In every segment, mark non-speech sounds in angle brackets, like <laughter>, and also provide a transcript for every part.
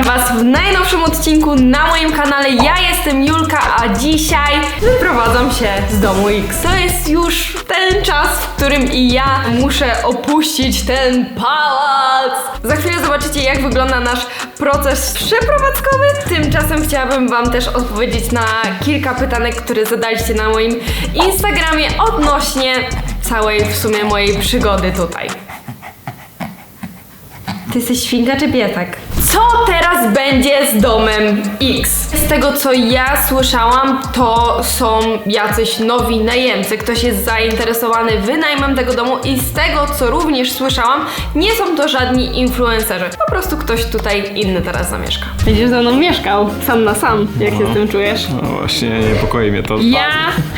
witam Was w najnowszym odcinku na moim kanale. Ja jestem Julka, a dzisiaj wyprowadzam się z domu X. To jest już ten czas, w którym i ja muszę opuścić ten pałac. Za chwilę zobaczycie, jak wygląda nasz proces przeprowadzkowy. Tymczasem chciałabym Wam też odpowiedzieć na kilka pytanek, które zadaliście na moim Instagramie odnośnie całej w sumie mojej przygody tutaj. Ty jesteś świnka czy pietak? Co teraz będzie z domem X? Z tego co ja słyszałam, to są jacyś nowi najemcy. Ktoś jest zainteresowany wynajmem tego domu i z tego co również słyszałam, nie są to żadni influencerzy. Po prostu ktoś tutaj inny teraz zamieszka. Będziesz ze mną mieszkał, sam na sam. Jak się z tym czujesz? No właśnie, niepokoi mnie to. Ja,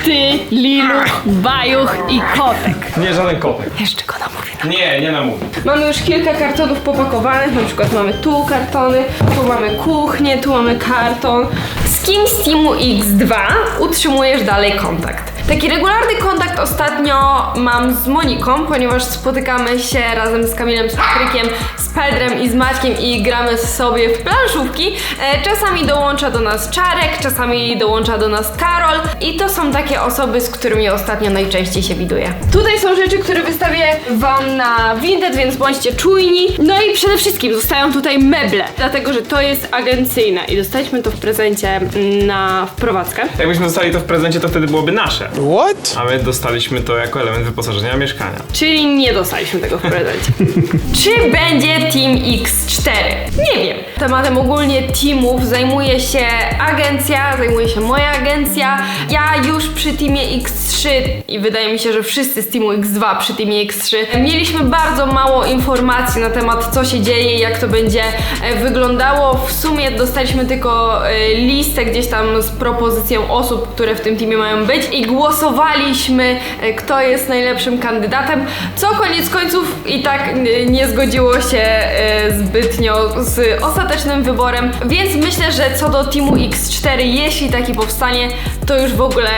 ty, Lilu, Bajuch i Kotek. Nie, żaden kotek. Jeszcze go namówię. Nie, nie namówi. Mamy już kilka kartonów popakowanych, na przykład mamy tu kartony, tu mamy kuchnię, tu mamy karton. Z kim z Teamu X2 utrzymujesz dalej kontakt? Taki regularny kontakt ostatnio mam z Moniką, ponieważ spotykamy się razem z Kamilem, z Patrykiem, z Pedrem i z Maćkiem i gramy sobie w planszówki. E, Czasami dołącza do nas Czarek, czasami dołącza do nas Karol i to są takie osoby, z którymi ostatnio najczęściej się widuję. Tutaj są rzeczy, które wystawię Wam na Vinted, więc bądźcie czujni. No i przede wszystkim zostają tutaj meble, dlatego że to jest agencyjne i dostaliśmy to w prezencie mm, na wprowadzkę. Jakbyśmy dostali to w prezencie, to wtedy byłoby nasze. What? A my dostaliśmy to jako element wyposażenia mieszkania. Czyli nie dostaliśmy tego w prezencie. <laughs> Czy będzie Team X4? Nie wiem. Tematem ogólnie teamów zajmuje się agencja, zajmuje się moja agencja. Ja już przy Teamie X3 i wydaje mi się, że wszyscy z Teamu X2 przy Teamie X3 mieliśmy bardzo mało informacji na temat co się dzieje, jak to będzie e, wyglądało. W sumie dostaliśmy tylko e, listę gdzieś tam z propozycją osób, które w tym teamie mają być i głosowaliśmy, e, kto jest najlepszym kandydatem, co koniec końców i tak n- nie zgodziło się e, zbytnio z ostatecznym wyborem, więc myślę, że co do Teamu X4, jeśli taki powstanie, to już w ogóle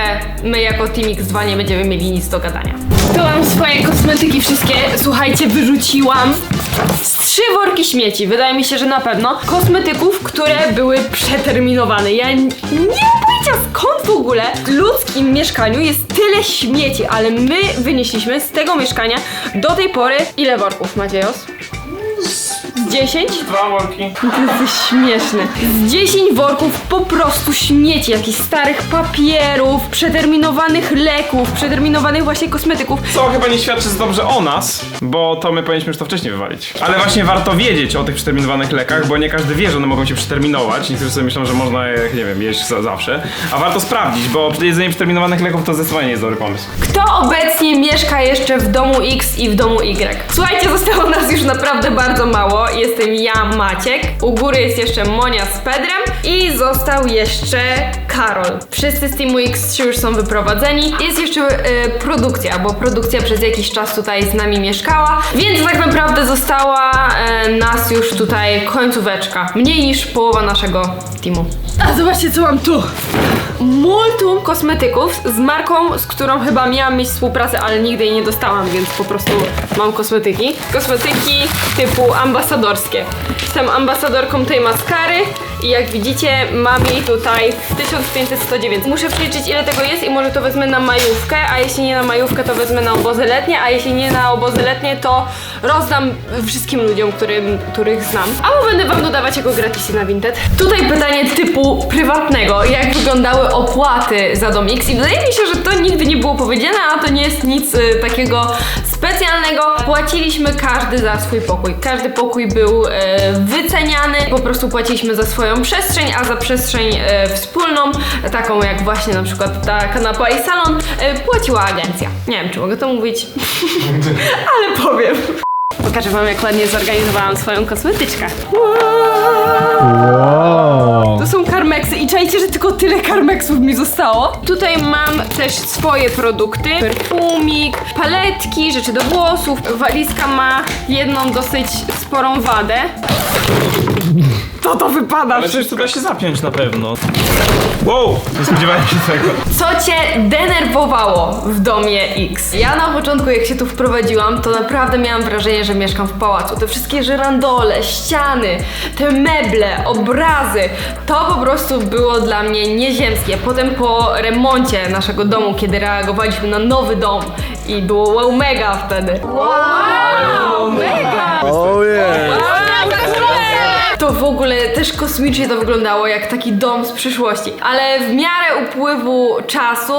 my jako Team X2 nie będziemy mieli nic do gadania. Tu mam swoje kosmetyki wszystkie, słuchajcie, wyrzuciłam trzy worki śmieci, wydaje mi się, że na pewno, kosmetyków, które były przeterminowane. Ja nie pojęcia skąd w ogóle w ludzkim mieszkaniu jest tyle śmieci, ale my wynieśliśmy z tego mieszkania do tej pory ile worków, Maciejos? Z 10? Dwa worki. Ty <laughs> jesteś śmieszny. Z 10 worków po prostu śmieci, jakichś starych papierów, przeterminowanych leków, przeterminowanych właśnie kosmetyków. Co chyba nie świadczy za dobrze o nas, bo to my powinniśmy już to wcześniej wywalić. Ale właśnie warto wiedzieć o tych przeterminowanych lekach, bo nie każdy wie, że one mogą się przeterminować. Niektórzy sobie myślą, że można je, nie wiem, jeść za zawsze. A warto sprawdzić, bo jedzenie przeterminowanych leków to zdecydowanie nie jest dobry pomysł. Kto obecnie mieszka jeszcze w domu X i w domu Y? Słuchajcie, zostało nas już naprawdę bardzo mało. Jestem ja, Maciek. U góry jest jeszcze Monia z Pedrem i został jeszcze Karol. Wszyscy z Teamu X3 już są wyprowadzeni. Jest jeszcze e, produkcja, bo produkcja przez jakiś czas tutaj z nami mieszkała, więc tak naprawdę została e, nas już tutaj końcóweczka. Mniej niż połowa naszego teamu. A zobaczcie, co mam tu. Multum kosmetyków z marką, z którą chyba miałam mieć współpracę, ale nigdy jej nie dostałam, więc po prostu mam kosmetyki. Kosmetyki typu ambasadorskie. Jestem ambasadorką tej maskary i jak widzicie mam jej tutaj 1509. Muszę przeliczyć ile tego jest i może to wezmę na majówkę, a jeśli nie na majówkę to wezmę na obozy letnie, a jeśli nie na obozy letnie to rozdam wszystkim ludziom, którym, których znam. Albo będę wam dodawać jako gratisy na Vinted. Tutaj pytanie typu prywatnego. Jak wyglądały opłaty za dom X? I wydaje mi się, że to nigdy nie było powiedziane, a to nie jest nic y, takiego specjalnego. Płaciliśmy każdy za swój pokój. Każdy pokój był y, wyceniany. Po prostu płaciliśmy za swoją przestrzeń, a za przestrzeń y, wspólną, taką jak właśnie na przykład ta kanapa i salon, y, płaciła agencja. Nie wiem, czy mogę to mówić, <laughs> ale powiem. Pokażę wam, jak ładnie zorganizowałam swoją kosmetyczkę. Wow. To są karmeksy i czajcie, że tylko tyle karmeksów mi zostało. Tutaj mam też swoje produkty. Perfumik, paletki, rzeczy do włosów. Walizka ma jedną dosyć sporą wadę. To to wypada Ale przecież to da się zapiąć na pewno. Wow, nie spodziewałem się tego. Co cię denerwowało w domie X? Ja na początku, jak się tu wprowadziłam, to naprawdę miałam wrażenie, że mieszkam w pałacu. Te wszystkie żyrandole, ściany, te meble, obrazy, to po prostu było dla mnie nieziemskie. Potem po remoncie naszego domu, kiedy reagowaliśmy na nowy dom i było wow mega wtedy. Wow, ogóle też kosmicznie to wyglądało jak taki dom z przyszłości. Ale w miarę upływu czasu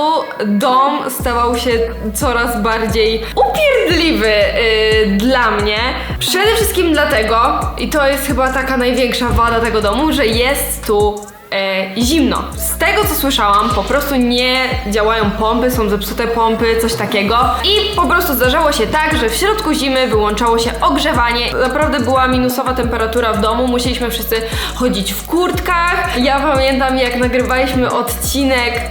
dom stawał się coraz bardziej upierdliwy yy, dla mnie. Przede wszystkim dlatego, i to jest chyba taka największa wada tego domu, że jest tu e, zimno. Z tego co słyszałam, po prostu nie działają pompy, są zepsute pompy, coś takiego. I po prostu zdarzało się tak, że w środku zimy wyłączało się ogrzewanie. Naprawdę była minusowa temperatura w domu, musieliśmy wszyscy chodzić w kurtkach. Ja pamiętam jak nagrywaliśmy odcinek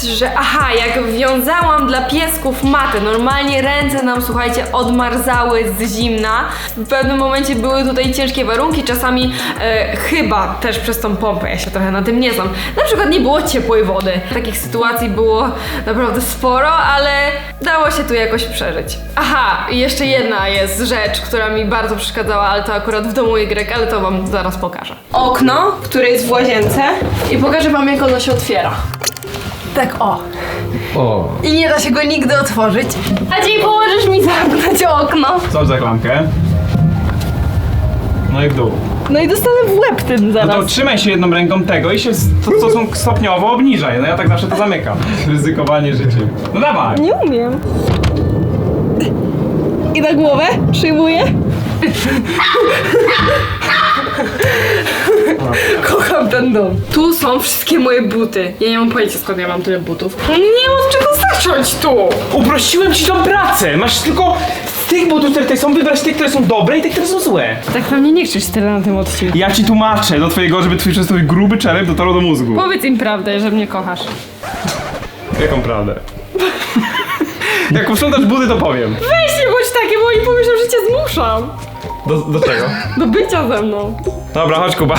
że aha, jak wiązałam dla piesków matę, normalnie ręce nam, słuchajcie, odmarzały z zimna. W pewnym momencie były tutaj ciężkie warunki, czasami e, chyba też przez tą pompę, ja się trochę na tym nie znam. Na przykład nie było ciepłej wody. Takich sytuacji było naprawdę sporo, ale dało się tu jakoś przeżyć. Aha, i jeszcze jedna jest rzecz, która mi bardzo przeszkadzała, ale to akurat w domu Y, ale to wam zaraz pokażę. Okno, które jest w łazience i pokażę wam jak ono się otwiera. Tak o. O, I nie da się go nigdy otworzyć. A dzień pomożesz mi zamknąć okno. Co za klamkę? No i w dół. No i dostanę w łeb tym No zaraz. to trzymaj się jedną ręką tego i się stopniowo obniżaj. No ja tak zawsze to zamykam. <laughs> Ryzykowanie życiem. No dawaj. Nie umiem. I na głowę przyjmuję. <laughs> <laughs> Kocham ten dom. Tu są wszystkie moje buty. Ja nie mam pojęcia skąd ja mam tyle butów. Nie mam od czego zacząć tu. Uprościłem ci tą pracę. Masz tylko z tych butów, które tutaj są, wybrać te, które są dobre i te, które są złe. Tak pewnie nie krzycz tyle na tym odcinku. Ja ci tłumaczę do twojego, żeby twój, twój gruby czerep dotarł do mózgu. Powiedz im prawdę, że mnie kochasz. Jaką prawdę? <laughs> Jak posprzątasz buty, to powiem. Weź nie bądź taki, bo oni pomyślą, że cię zmuszam. Do, do czego? Do bycia ze mną. Dobra, chodź Kuba.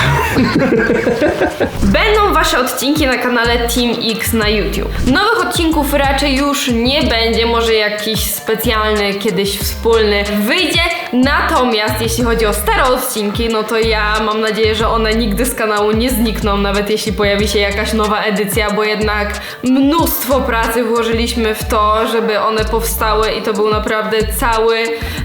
Będą wasze odcinki na kanale Team X na YouTube. Nowych odcinków raczej już nie będzie, może jakiś specjalny, kiedyś wspólny wyjdzie. Natomiast jeśli chodzi o stare odcinki, no to ja mam nadzieję, że one nigdy z kanału nie znikną, nawet jeśli pojawi się jakaś nowa edycja, bo jednak mnóstwo pracy włożyliśmy w to, żeby one powstały i to był naprawdę cały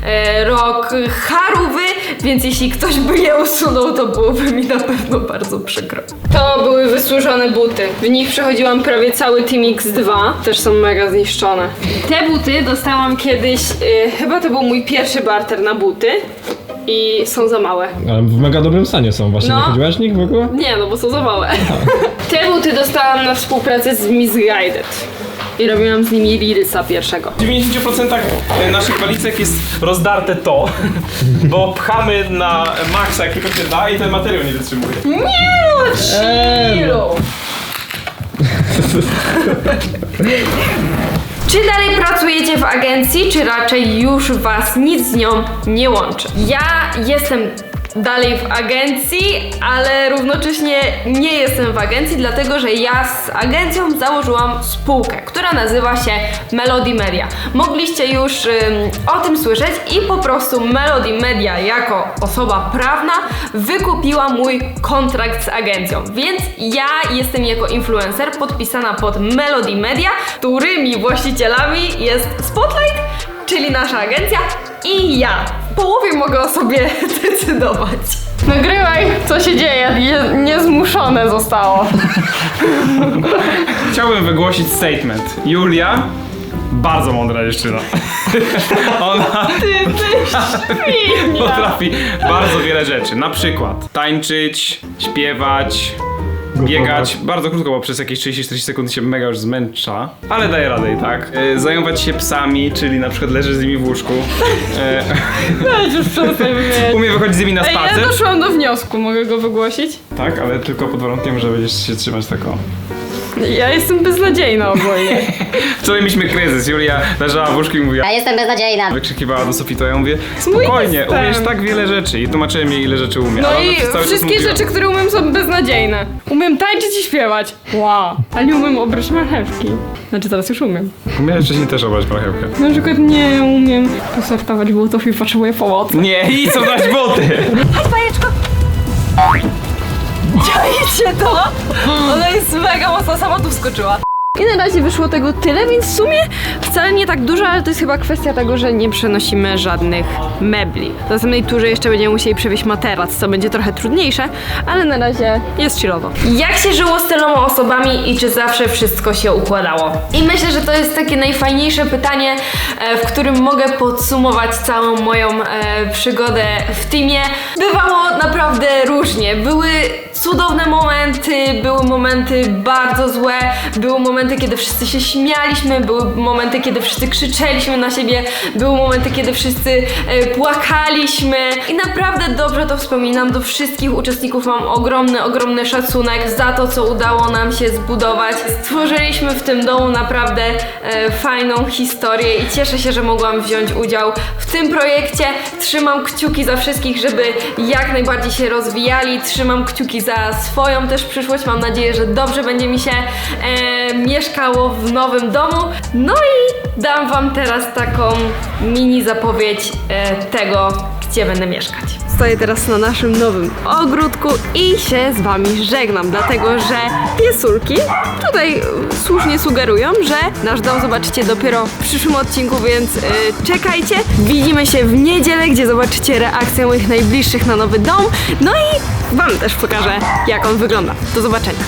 e, rok charówy, więc jeśli ktoś by je usunął, to byłoby mi na pewno bardzo przykro. To były wysłużone buty. W nich przechodziłam prawie cały Team X2. Też są mega zniszczone. Te buty dostałam kiedyś, y, chyba to był mój pierwszy barter na buty. I są za małe. ale w mega dobrym stanie są. Właśnie No. nie chodziłaś w nich w ogóle? Nie, no bo są za małe. <laughs> Te buty dostałam na współpracę z Misguided. I robiłam z nimi Reelsa pierwszego. W 90% naszych walicek jest rozdarte to, <laughs> bo pchamy na maksa jak tylko się da i ten materiał nie wytrzymuje. Nie no, chillu! <laughs> Czy dalej pracujecie w agencji, czy raczej już was nic z nią nie łączy? Ja jestem dalej w agencji, ale równocześnie nie jestem w agencji, dlatego że ja z agencją założyłam spółkę, która nazywa się Melody Media. Mogliście już ym, o tym słyszeć i po prostu Melody Media jako osoba prawna wykupiła mój kontrakt z agencją. Więc ja jestem jako influencer podpisana pod Melody Media, którymi właścicielami jest Spotlight, czyli nasza agencja i ja. W połowie mogę o sobie <laughs> decydować. Nagrywaj, co się dzieje. Nie, niezmuszone zostało. <laughs> Chciałbym wygłosić statement. Julia, bardzo mądra dziewczyna. <laughs> Ona Ty, ty potrafi bardzo wiele rzeczy. Na przykład tańczyć, śpiewać, biegać. Bardzo krótko, bo przez jakieś 30-40 sekund się mega już zmęcza. Ale daje radę i tak. E, zajmować się psami, czyli na przykład leży z nimi w łóżku. E, Weź <laughs> już przestań wymieniać. umie wychodzić z nimi na Ej, ja spacer. doszłam do wniosku, mogę go wygłosić? Tak, ale tylko pod warunkiem, że będziesz się trzymać tak o. Ja jestem beznadziejna ogólnie. <laughs> Wczoraj mieliśmy kryzys. Julia leżała w łóżku i mówiła. Ja jestem beznadziejna. Wykrzykiwała do Sofito, ja mówię, spokojnie, jestem. umiesz tak wiele rzeczy. I tłumaczyłem jej, ile rzeczy umie. No ona i przez cały czas wszystkie mówiła- rzeczy, które umiem są beznadziejne. Umiem tańczyć i śpiewać. Wow. Ale nie umiem obrać marchewki. Znaczy teraz już umiem. Umiałeś wcześniej też obrać marchewkę. Na przykład nie umiem postartować butów i potrzebuję pomocy. Nie, i co dać boty? <laughs> Czajcie to? Ona jest mega mocno, sama tu wskoczyła. I na razie wyszło tego tyle, więc w sumie wcale nie tak dużo, ale to jest chyba kwestia tego, że nie przenosimy żadnych mebli. W następnej turze jeszcze będziemy musieli przewieźć materac, co będzie trochę trudniejsze, ale na razie jest chillowo. Jak się żyło z tyloma osobami i czy zawsze wszystko się układało? I myślę, że to jest takie najfajniejsze pytanie, e, w którym mogę podsumować całą moją e, przygodę w teamie. Bywało naprawdę różnie. Były cudowne momenty, były momenty bardzo złe, były momenty, kiedy wszyscy się śmialiśmy, były momenty, kiedy wszyscy krzyczeliśmy na siebie, były momenty, kiedy wszyscy e, płakaliśmy i naprawdę dobrze to wspominam. Do wszystkich uczestników mam ogromny, ogromny szacunek za to, co udało nam się zbudować. Stworzyliśmy w tym domu naprawdę e, fajną historię i cieszę się, że mogłam wziąć udział w tym projekcie. Trzymam kciuki za wszystkich, żeby jak najbardziej się rozwijali. Trzymam kciuki swoją też przyszłość. Mam nadzieję, że dobrze będzie mi się e, mieszkało w nowym domu. No i dam Wam teraz taką mini zapowiedź e, tego, gdzie będę mieszkać. Stoję teraz na naszym nowym ogródku i się z Wami żegnam, dlatego że piesulki tutaj słusznie sugerują, że nasz dom zobaczycie dopiero w przyszłym odcinku, więc e, czekajcie. Widzimy się w niedzielę, gdzie zobaczycie reakcję moich najbliższych na nowy dom. No i Wam też pokażę, jak on wygląda. Do zobaczenia.